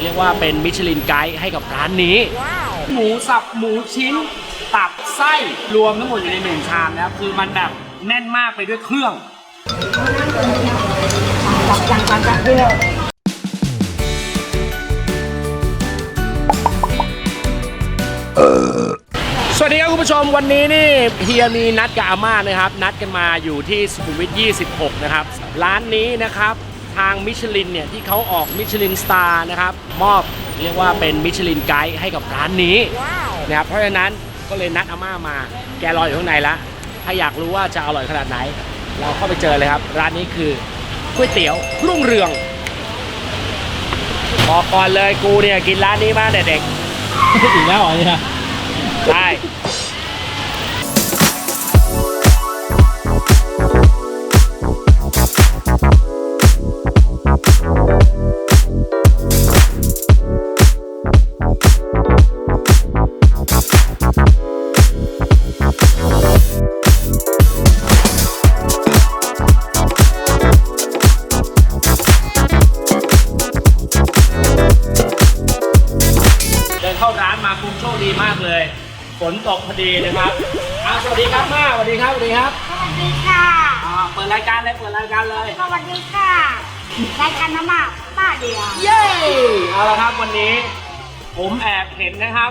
เรียกว่าเป็นมิชลินไกด์ให้กับร้านนี้ หมูสับหมูชิ้น ตับไส้รวมทั้งหมดอยู่ในหนึ่งชามแล้วคือมันแบบแน่นมากไปด้วยเครื่อง สวัสดีครับคุณผู้ชมวันนี้นี่เฮียมีนัดกับอาม่านะครับ นัดกันมาอยู่ที่สุขุมวิท 26 นะครับ ร้านนี้นะครับ ทางมิชลินเนี่ยที่เขาออกมิชลินสตาร์นะครับมอบเรียกว่าเป็นมิชลินไกด์ให้กับร้านนี้นะครับเพราะฉะนั้นก็เลยนัดอาม่ามา แกรออยู่ข้างในละถ้าอยากรู้ว่าจะอร่อยขนาดไหน เราเข้าไปเจอเลยครับ ร้านนี้คือก๋วยเตี๋ยวรุ่งเรืองบอกก่อนเลยกูเนี่ยกินร้านนี้มาแต่เด็กอีกแล้วเหรอเนี่ยใช่ ดีนะครับอ่าสวัสดีครับม่าสวัสดีครับสวัสดีครับสวัสดีค่ะอ่าเปิดรายการเลยเปิดรายการเลยสวัสดีค่ะรายการน้ำหมากป้าเดียวเย้เอาละครับวันนี้ ผมแอบเห็นนะครับ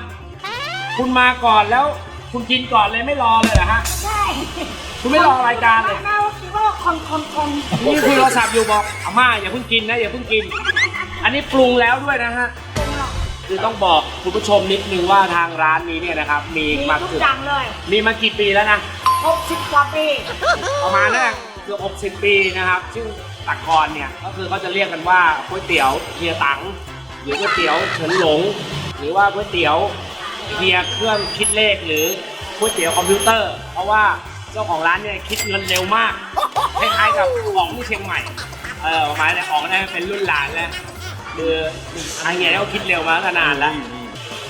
คุณมาก่อนแล้วคุณกินก่อนเลยไม่รอเลยเหรอฮะใช่คุณไม่รอรายการเลยเราคิดว่าคนคนคนนี่คุยโทรศัพท์อยู่บอกอาม่าอย่าเพิ่งกินนะอย่าเพิ่งกิน อันนี้ปรุงแล้วด้วยนะฮะ คือต้องบอกคุณผู้ชมนิดนึงว่าทางร้านนี้เนี่ยนะครับ มีมีมาทุกเกือบอย่างเลยมีมากี่ปีแล้วนะหกสิบกว่าปีประมาณน่าเกือบ60 ปีนะครับ ซึ่งแตะกอนเนี่ย ก็คือเขาจะเรียกกันว่าก๋วยเตี๋ยวเฮียตัง หรือก๋วยเตี๋ยวเฉินหลง หรือว่าก๋วยเตี๋ยวเฮียเครื่องคิดเลขหรือก๋วยเตี๋ยวคอมพิวเตอร์ เพราะว่าเจ้าของร้านเนี่ยคิดเงินเร็วมากคล้ายๆกับของที่เชียงใหม่ เออประมาณเนี้ออกได้เป็นรุ่นหลานแล้ว คือทางเฮียเขาคิดเร็วมาตั้งแต่นานแล้ว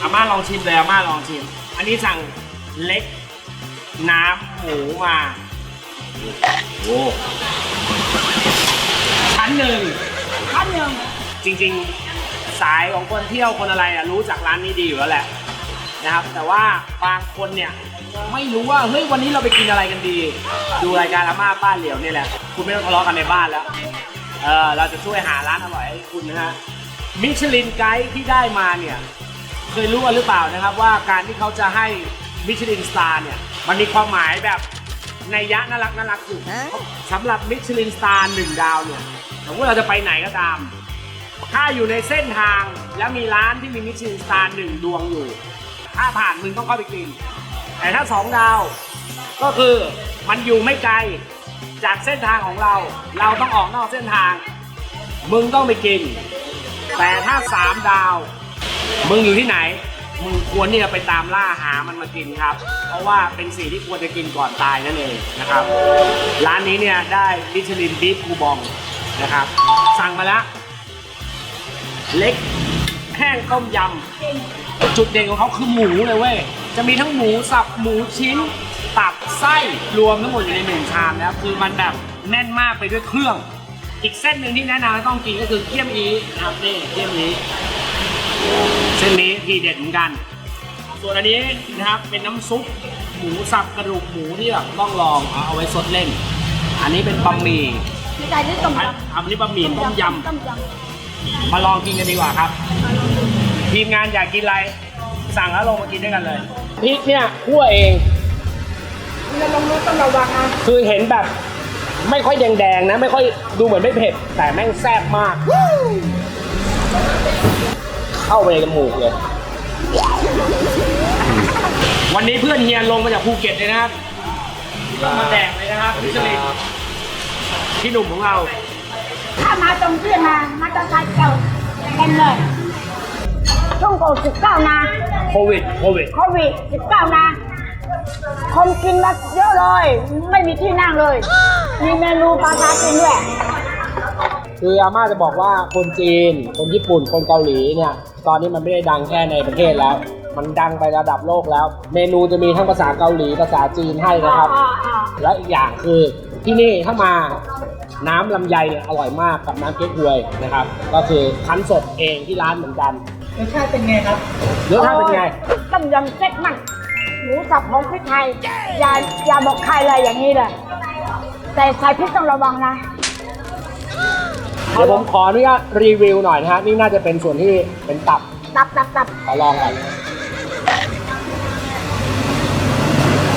อาม่าลองชิมเลยอาม่าลองชิม อันนี้สั่งเล็กน้ำหมูมาโอ้ชั้นหนึ่งท่านหนึ่งจริงๆสายของคนเที่ยวคนอะไรอะรู้จักร้านนี้ดีอยู่แล้วแหละนะครับ แต่ว่าบางคนเนี่ยไม่รู้ว่าเฮ้ยวันนี้เราไปกินอะไรกันดี ดูรายการอาม่าป้าเหลียวเนี่ยแหละ คุณไม่ต้องทะเลาะกันในบ้านแล้ว เออเราจะช่วยหาร้านอร่อยให้คุณนะฮะ มิชลินไกด์ที่ได้มาเนี่ย เคยรู้กันหรือเปล่านะครับ ว่าการที่เขาจะให้มิชลินสตาร์เนี่ยมันมีความหมายแบบในยยะน่ารักน่ารักอยู่สำหรับมิชลินสตาร์หนึ่งดาวเนี่ยสมมติเราจะไปไหนก็ตาม ถ้าอยู่ในเส้นทางแล้วมีร้านที่มีมิชลินสตาร์หนึ่งดวงอยู่ ถ้าผ่านมึงต้องเข้าไปกิน แต่ถ้าสองดาว ก็คือมันอยู่ไม่ไกลจากเส้นทางของเรา เราต้องออกนอกเส้นทาง มึงต้องไปกิน แต่ถ้าสามดาว มึงอยู่ที่ไหน มึงควรที่จะไปตามล่าหามันมากินครับ เพราะว่าเป็นสิ่งที่ควรจะกินก่อนตายนั่นเองนะครับ ร้านนี้เนี่ยได้มิชลินบีฟคูบองนะครับ สั่งมาแล้ว เล็กแห้งต้มยำ จุดเด่นของเขาคือหมูเลยเว้ย จะมีทั้งหมูสับหมูชิ้น ตับไส้รวมทั้งหมดอยู่ในหนึ่งชามแล้วคือมันแบบแน่นมากไปด้วยเครื่อง อีกเส้นหนึ่งที่แนะนำให้ต้องกินก็คือเกี๊ยมอีนะครับนี่เกี๊ยมอีเส้นนี้ทีเด็ดเหมือนกัน ส่วนอันนี้นะครับเป็นน้ำซุปหมูสับกระดูกหมูที่แบบต้องลองเอาเอาไว้สดเล่น อันนี้เป็นบะหมี่มีใจที่ต้มอันยำอันนี้บะหมี่ต้มยำต้มยมาลองกินกันดีกว่าครับ ทีมงานอยากกินอะไรสั่งแล้วลงมากินด้วยกันเลยพริกเนี่ยคั่วเองำเราลงมือต้องระวังนะคือเห็นแบบ ไม่ค่อยแดงๆนะ ไม่ค่อยดูเหมือนไม่เผ็ด แต่แม่งแซ่บมาก เข้าไปในจมูกเลย วันนี้เพื่อนเฮียลงมาจากภูเก็ตเลยนะครับต้องมาแดกเลยนะครับพิศลินพี่หนุ่มของเรา ถ้ามาตรงที่มามาตรงไทยเก่าเต็มเลยช่วงโควิดสิบเก้านะโควิดโควิดโควิดสิบเก้านะ คนกินมาเยอะเลย ไม่มีที่นั่งเลย มีเมนูปลาทากินด้วยคืออาม่าจะบอกว่าคนจีน คนญี่ปุ่น คนเกาหลีเนี่ย ตอนนี้มันไม่ได้ดังแค่ในประเทศแล้ว มันดังไประดับโลกแล้ว เมนูจะมีทั้งภาษาเกาหลีภาษาจีนให้นะครับอ่าอ่าและอีกอย่างคือที่นี่ถ้ามาน้ำลำไยเนี่ยอร่อยมากกับน้ำเก๊กฮวยนะครับ ก็คือคั้นสดเองที่ร้านเหมือนกันรสชาติเป็นไงครับรสชาติเป็นไงต้มยำเซ็ตมัน หมูสับหอมพริกไทยอย่าอย่าบอกใครเลยอย่างนี้เลยแต่ใส่พริกต้องระวังนะเดี๋ยวผมขออนุญาตรีวิวหน่อยนะฮะ นี่น่าจะเป็นส่วนที่เป็นตับ ตับตับตับขอลองก่อน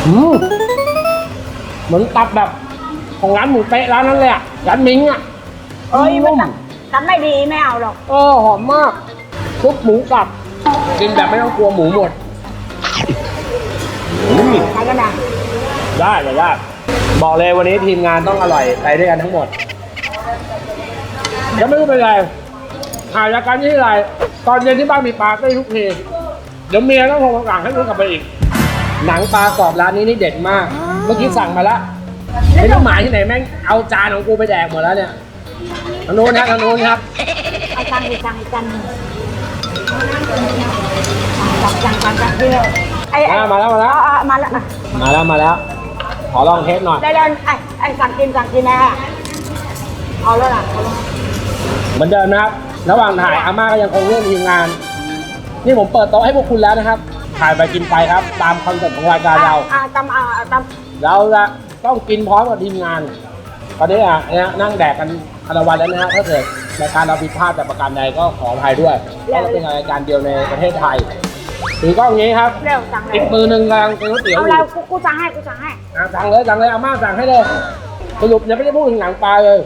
อืมเหมือนตับแบบ ของร้านหมูเป๊ะร้านนั้นเลยอะร้านมิ้งอะเอ้ยไม่นุ่มตับตับไม่ดีไม่เอาหรอก เออหอมมากซุปหมูสับกินแบบไม่ต้องกลัวหมูหมดอื มใครกันนะได้เลยได้บอกเลยวันนี้ทีมงานต้องอร่อยไปด้วยกันทั้งหมดแล้วไม่รู้เป็นไรถ่ายรายการที่ไรตอนเย็นที่บ้านมีปลาได้ทุกทีเดี๋ยวเมียต้องโทรมาสั่งให้รู้กลับไปอีก หนังปลากรอบร้านนี้นี่เด็ดมาก เมื่อกี้สั่งมาแล้วไม่รู้หมายที่ไหนแม่งเอาจานของกูไปแดกหมดแล้วเนี่ยทางโน้นครับทางโน้นครับเอาตังค์อีกตังค์อีกตังค์หนึ่งตังค์ตังค์ตังค์ตังค์เดียว ไอ้ไอ้อ่ามาแล้วมาแล้ว เอาเอามาแล้วอะมาแล้วมาแล้ว ขอลองเทสหน่อย ได้แล้วไอ้ไอ้สั่งกินสั่งกินนะเอาแล้วล่ะเอาแล้วเหมือนเดิมนะครับ ระหว่างถ่ายอาม่าก็ยังคงเรื่องทีมงาน นี่ผมเปิดโต๊ะให้พวกคุณแล้วนะครับ ถ่ายไปกินไปครับ ตามคอนเซ็ปต์ของรายการเรา อะตำอะตเราจะต้องกินพร้อมกับทีมงาน ตอนนี้อะเนี่ยนั่งแดกกันคารวันแล้วนะฮะถ้าเกิดรายการเราผิดพลาดแต่ประการใดก็ขออภัยด้วยเพราะเราเป็นรายการเดียวในประเทศไทย ถือกล้องอย่างนี้ครับำเร็วสั่งเลอียกมือหนึ่งกำลังเป็นก๋วยเตี๋ยวเอาอแล้วยู่กูกูสั่งให้กูสั่งให้อะสั่งเลยสั่งเลยอาม่าสั่งให้เลยสรุปยังไม่ได้พูดถึงหนังปลาเลย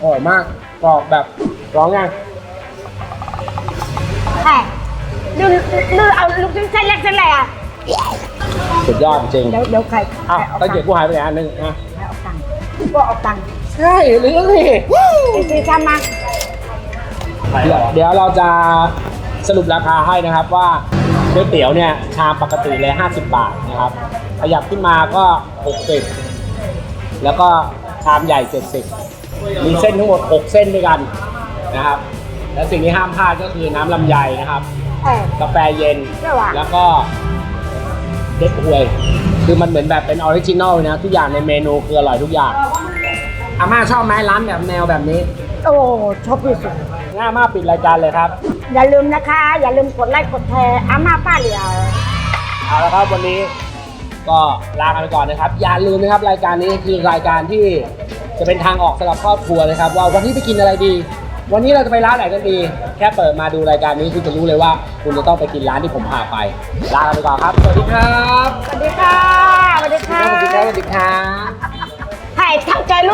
อร่อยมากกรอบแบบร้องยังแค่ดูดูเอาลูกชิ้นเส้นเล็กเส้นใหญ่อะสุดยอดจริงเดี๋ยวเดี๋ยวใครอ้าวใครเอาตะตังเกียบค์กูหายไปไหนอันนึงนะใครเอาตังค์ก็เอาตังค์ใช่หรือนี่ ไอ้ซีทำมา เดี๋ยวเดี๋ยวเราจะ สรุปราคาให้นะครับว่าก๋วยเตี๋ยวเนี่ยชามปกติเลย 50 บาทนะครับ ขยับขึ้นมาก็ 60 แล้วก็ชามใหญ่ 70 มีเส้นทั้งหมด 6 เส้นด้วยกันนะครับ และสิ่งที่ห้ามพลาดก็คือน้ำลำไยนะครับเออกาแฟเย็นใช่ว่ะแล้วก็เด็กหวย คือมันเหมือนแบบเป็นออริจินอลเลยนะ ทุกอย่างในเมนูคืออร่อยทุกอย่าง อาม่าชอบไหมร้านแบบแนวแบบนี้ โอ้ชอบที่สุดง่ายมากปิดรายการเลยครับ อย่าลืมนะคะ อย่าลืมกดไลค์กดแชร์อาม่าป้าเหลียวเอาละครับวันนี้ก็ลากันไปก่อนนะครับ อย่าลืมนะครับรายการนี้คือรายการที่จะเป็นทางออกสำหรับครอบครัวนะครับ ว่าวันนี้ไปกินอะไรดี วันนี้เราจะไปร้านไหนกันดี แค่เปิดมาดูรายการนี้คุณจะรู้เลยว่า คุณจะต้องไปกินร้านที่ผมพาไปลากันไปก่อนครับสวัสดีครับสวัสดีค่ะสวัสดีค่ะ สวัสดีครับ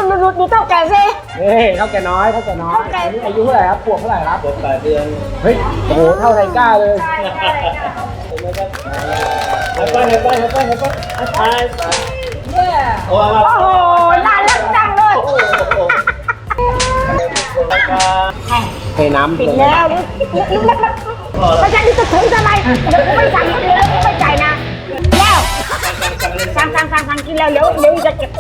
เท่าใจรุ่นรุ่นรุ่นดูเท่าใจสิ เฮ้ยเท่าแก่น้อยเท่าแก่น้อยเท่าแก่ อันนี้อายุเท่าไหร่ครับขวบเท่าไหร่ครับขวบแปดเดือนเฮ้ย โอ้โห เท่าไทก้าเลยไปไปไปไปไปไปไปโอ้โอ้โหน่ารักจังเลยให้เทน้ำปิดแล้วนี่นี่นี่มันไม่ใช่นี่จะถึงทำไมเดี๋ยวกูไม่สั่งเดี๋ยวกูไม่จ่ายนะแล้วสั่งสั่งสั่งสั่งกินแล้วเดี๋ยวเดี๋ยวจะเก็บ